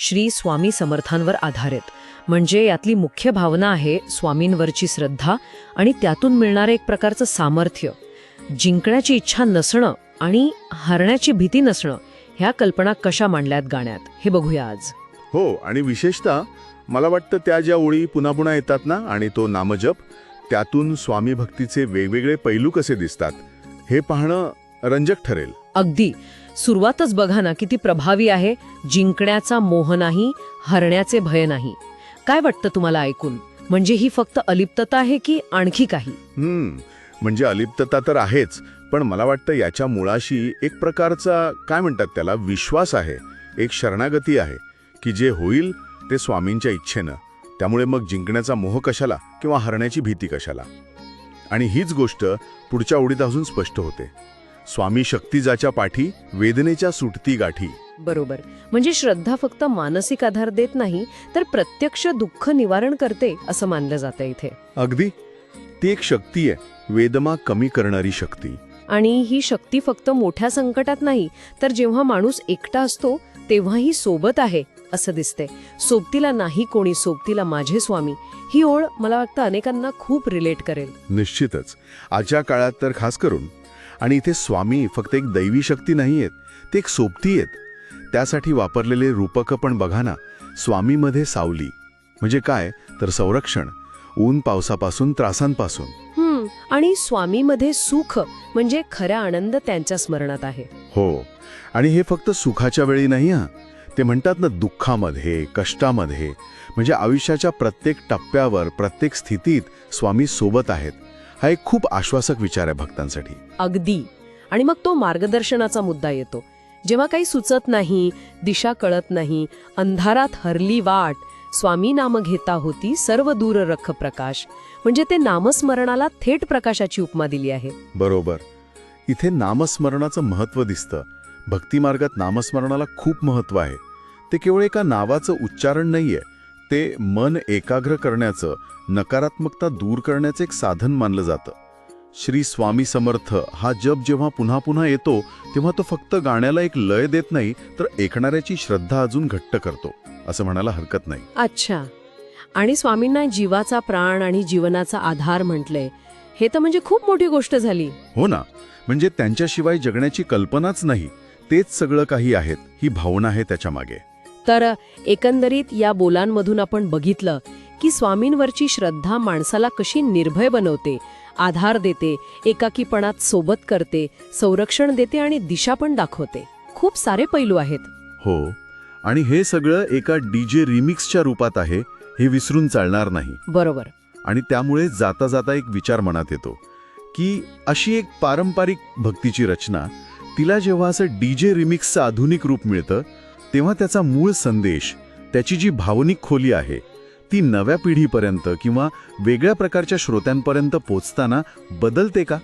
श्री स्वामी समर्थांवर आधारित. म्हणजे यातली मुख्य भावना आहे स्वामींवरची श्रद्धा आणि त्यातून मिळणारं एक प्रकारचं सामर्थ्य. जिंकण्याची इच्छा नसणं आणि हरण्याची भीती नसणं ह्या कल्पना कशा मांडल्यात गाण्यात? हे बघूया आज. हो आणि विशेषतः मला वाटतं त्या ज्या ओळी पुन्हा पुन्हा येतात ना आणि तो नामजप त्यातून स्वामी भक्तीचे वेगवेगळे पैलू कसे दिसतात हे पाहणं रंजक ठरेल. अगदी. सुरुवातच बघा ना किती प्रभावी आहे. जिंकण्याचा मोह नाही हरण्याचे भय नाही. काय वाटतं तुम्हाला ऐकून? म्हणजे ही फक्त अलिप्तता आहे की आणखी काही? हम्म म्हणजे अलिप्तता तर आहेच पण मला वाटतं याच्या मुळाशी एक प्रकारचा काय म्हणतात त्याला विश्वास आहे. एक शरणागती आहे की जे होईल ते स्वामींच्या इच्छेनं. त्यामुळे मग जिंकण्याचा मोह कशाला किंवा हरण्याची भीती कशाला? आणि हीच गोष्ट पुढच्या ओढीत अजून स्पष्ट होते. स्वामी शक्तिजाच्या पाठी वेदनेच्या सुटती गाठी. बरोबर. म्हणजे श्रद्धा फक्त मानसिक आधार देत नाही तर प्रत्यक्ष दुःख निवारण करते असं मानलं जातं इथे. अगदी. ती एक शक्ती आहे वेदमा कमी करणारी शक्ती. आणि ही शक्ती फक्त मोठ्या संकटात नाही तर जेव्हा माणूस एकटा असतो तेव्हाही सोबत आहे असं दिसते. सोबतीला नाही कोणी सोबतीला माझे स्वामी. ही ओळ मला वाटतं अनेकांना खूप रिलेट करेल. निश्चितच. आजच्या काळात तर खास करून आणि इथे स्वामी फक्त एक दैवी शक्ती नाही आहेत ते एक सोबती आहेत. त्यासाठी वापरलेले रूपकं पण बघा ना स्वामीमध्ये सावली. म्हणजे काय? तर संरक्षण ऊन पावसापासून त्रासांपासून. हम्म आणि स्वामीमध्ये सुख म्हणजे खरा आनंद त्यांच्या स्मरणात आहे. हो आणि हे फक्त सुखाच्या वेळी नाही हा. ते म्हणतात ना दुःखामध्ये कष्टामध्ये म्हणजे आयुष्याच्या प्रत्येक टप्प्यावर प्रत्येक स्थितीत स्वामी सोबत आहेत. हा एक खूप आश्वासक विचार आहे भक्तांसाठी. अगदी. आणि मग तो मार्गदर्शनाचा मुद्दा येतो. जेव्हा काही सुचत नाही दिशा कळत नाही अंधारात हरली वाट स्वामी नाम घेता होती सर्व दूर रख प्रकाश. म्हणजे ते नामस्मरणाला थेट प्रकाशाची उपमा दिली आहे. बरोबर. इथे नामस्मरणाचं महत्त्व दिसतं. भक्तिमार्गात नामस्मरणाला खूप महत्त्व आहे. ते केवळ एका नावाचं उच्चारण नाहीये ते मन एकाग्र करण्याचं नकारात्मकता दूर करण्याचं एक साधन मानलं जातं. श्री स्वामी समर्थ हा जप जेव्हा पुन्हा पुन्हा येतो तेव्हा तो फक्त गाण्याला एक लय देत नाही तर ऐकणाऱ्याची श्रद्धा अजून घट्ट करतो असं म्हणायला हरकत नाही. अच्छा. आणि स्वामींना जीवाचा प्राण आणि जीवनाचा आधार म्हटलंय हे तर म्हणजे खूप मोठी गोष्ट झाली. हो ना. म्हणजे त्यांच्याशिवाय जगण्याची कल्पनाच नाही. तेच सगळं काही आहेत ही भावना आहे त्याच्यामागे. तर एकंदरीत या बोलांमधून आपण बघितलं की स्वामींवरची श्रद्धा माणसाला कशी निर्भय बनवते आधार देते एकाकीपणात सोबत करते संरक्षण देते आणि दिशा पण दाखवते. खूप सारे पैलू आहेत. हो आणि हे सगळं एका डीजे रिमिक्सच्या रूपात आहे हे विसरून चालणार नाही. बरोबर. आणि त्यामुळे जाता जाता एक विचार मनात येतो की अशी एक पारंपरिक भक्तीची रचना तिला जेव्हा असं डीजे रिमिक्सचं आधुनिक रूप मिळतं तेव्हा त्याचा मूळ संदेश त्याची जी भावनिक खोली आहे ती नव्या पिढीपर्यंत किंवा वेगळ्या प्रकारच्या श्रोत्यांपर्यंत पोचताना बदलते का?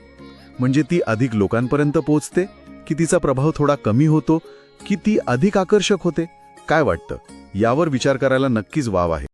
म्हणजे ती अधिक लोकांपर्यंत पोचते? की तिचा प्रभाव थोडा कमी होतो? की ती अधिक आकर्षक होते? काय वाटतं? यावर विचार करायला नक्कीच वाव आहे.